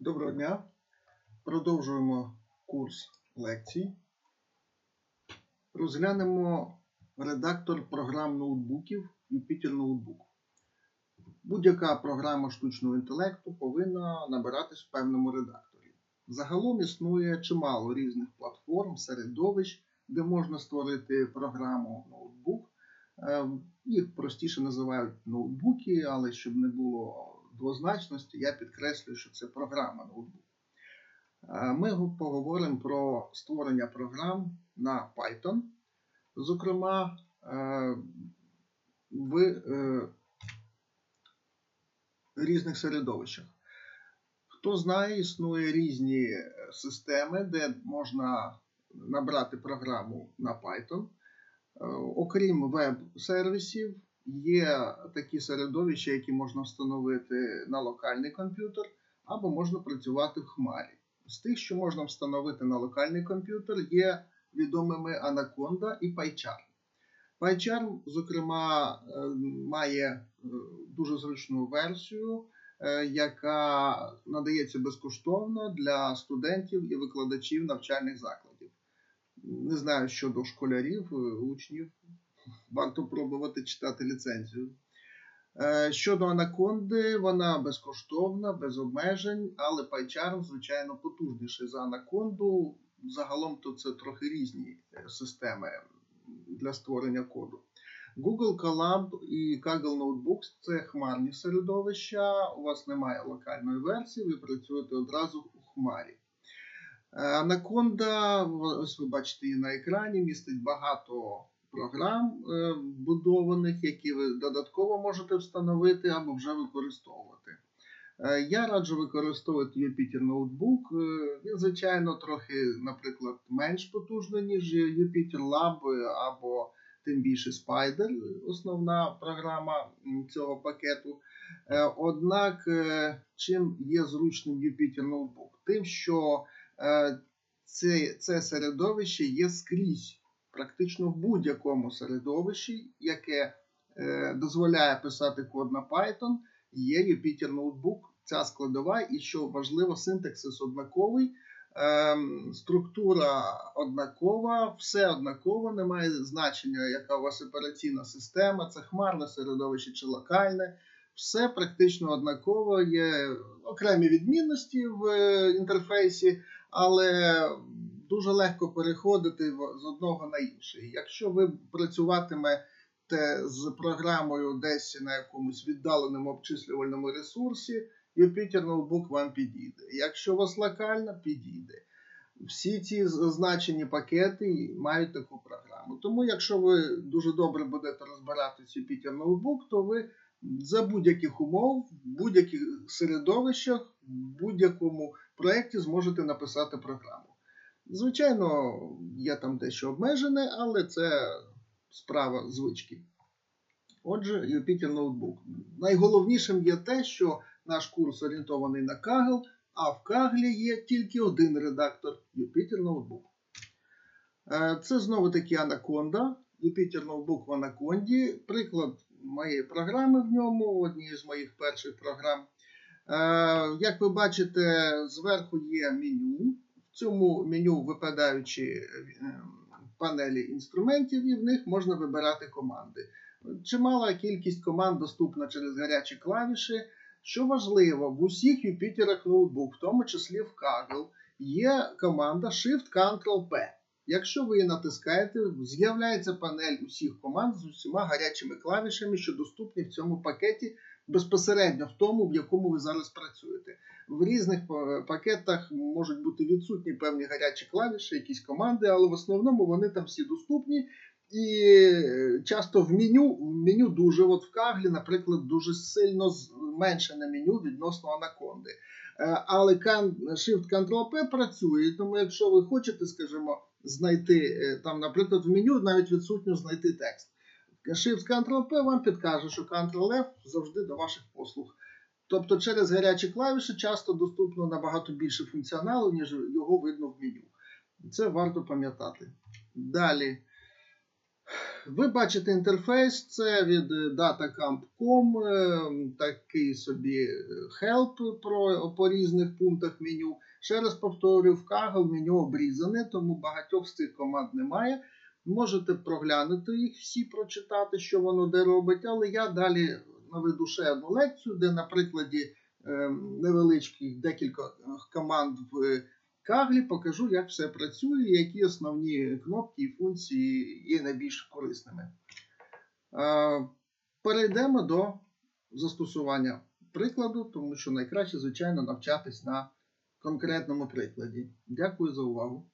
Доброго дня. Продовжуємо курс лекцій. Розглянемо редактор програм ноутбуків Jupyter Notebook. Будь-яка програма штучного інтелекту повинна набиратись в певному редакторі. Загалом існує чимало різних платформ, середовищ, де можна створити програму ноутбук. Е, Їх простіше називають ноутбуки, але щоб не було двозначності, я підкреслюю, що це програма ноутбук. Е, Ми поговоримо про створення програм на Python, зокрема е, в е, різних середовищах. Хто знає, існує різні системи, де можна набрати програму на Python. Окрім веб-сервісів, є такі середовища, які можна встановити на локальний комп'ютер, або можна працювати в Хмарі. З тих, що можна встановити на локальний комп'ютер, є відомими Anaconda і PyCharm. PyCharm, зокрема, е, має е, дуже зручну версію, е, яка надається безкоштовно для студентів і викладачів навчальних закладів. Не знаю щодо школярів, учнів. Варто пробувати читати ліцензію. Е, Щодо Анаконди, вона безкоштовна, без обмежень, але PyCharm, звичайно, потужніший за Анаконду. Загалом то це трохи різні е, системи для створення коду. Google Colab і Kaggle Notebooks це хмарні середовища. У вас немає локальної версії, ви працюєте одразу у хмарі. Е, в- ось ви бачите її на екрані, містить багато програм е, будованих, які ви додатково можете встановити або вже використовувати. Е, Я раджу використовувати Jupyter Notebook. Е, Він, звичайно, трохи, наприклад, менш потужний, ніж Jupyter Lab або тим більше Spider, основна програма цього пакету. Однак, чим є зручним Jupyter Notebook? Тим, що це, це середовище є скрізь, практично в будь-якому середовищі, яке е, дозволяє писати код на Python, є Jupyter Notebook, ця складова, і що важливо, синтаксис однаковий, ем, структура однакова, все однаково, немає значення, яка у вас операційна система, це хмарне середовище чи локальне. Все практично однаково, є окремі відмінності в е, інтерфейсі, але дуже легко переходити з одного на інший. Якщо ви працюватимете з програмою десь на якомусь віддаленому обчислювальному ресурсі, Jupyter Notebook вам підійде. Якщо у вас локально, підійде. Всі ці зазначені пакети мають таку програму. Тому, якщо ви дуже добре будете в Jupyter Notebook, то ви за будь-яких умов, в будь-яких середовищах, в будь-якому проєкті зможете написати програму. Звичайно, є там дещо обмежене, але це справа звички. Отже, Jupyter Notebook. Найголовнішим є те, що наш курс орієнтований на Kaggle, а в Kaggle є тільки один редактор Jupyter Notebook. Е, Це знову таки Anaconda, Jupyter Notebook в Anaconda. Приклад моєї програми в ньому, однієї з моїх перших програм. Е, Як ви бачите, зверху є меню. Цьому меню випадаючі е, панелі інструментів, і в них можна вибирати команди. Чимала кількість команд доступна через гарячі клавіші. Що важливо, в усіх Юпітерах ноутбук, в тому числі в Kaggle, є команда Shift-Ctrl-P. Якщо ви натискаєте, з'являється панель усіх команд з усіма гарячими клавішами, що доступні в цьому пакеті безпосередньо в тому, в якому ви зараз працюєте. В різних е, пакетах можуть бути відсутні певні гарячі клавіші, якісь команди, але в основному вони там всі доступні. І е, часто в меню, в меню дуже, от в Каглі, наприклад, дуже сильно зменшене меню відносно Анаконди. Е, Але Shift-Ctrl-P працює, тому якщо ви хочете, скажімо, знайти е, там, наприклад, в меню навіть відсутньо знайти текст. Shift-Ctrl-P вам підкаже, що Ctrl-F завжди до ваших послуг. Тобто через гарячі клавіші часто доступно набагато більше функціоналу, ніж його видно в меню. Це варто пам'ятати. Далі. Ви бачите інтерфейс, це від е, datacamp.com, е, такий собі е, help про, по різних пунктах меню. Ще раз повторюю, в Kaggle меню обрізане, тому багатьох з цих команд немає. Можете проглянути їх всі, прочитати, що воно де робить, але я далі наведу ще одну лекцію, де на прикладі е, невеличких декілька команд в Каглі покажу, як все працює, які основні кнопки і функції є найбільш корисними. Е, Перейдемо до застосування прикладу, тому що найкраще, звичайно, навчатись на конкретному прикладі. Дякую за увагу.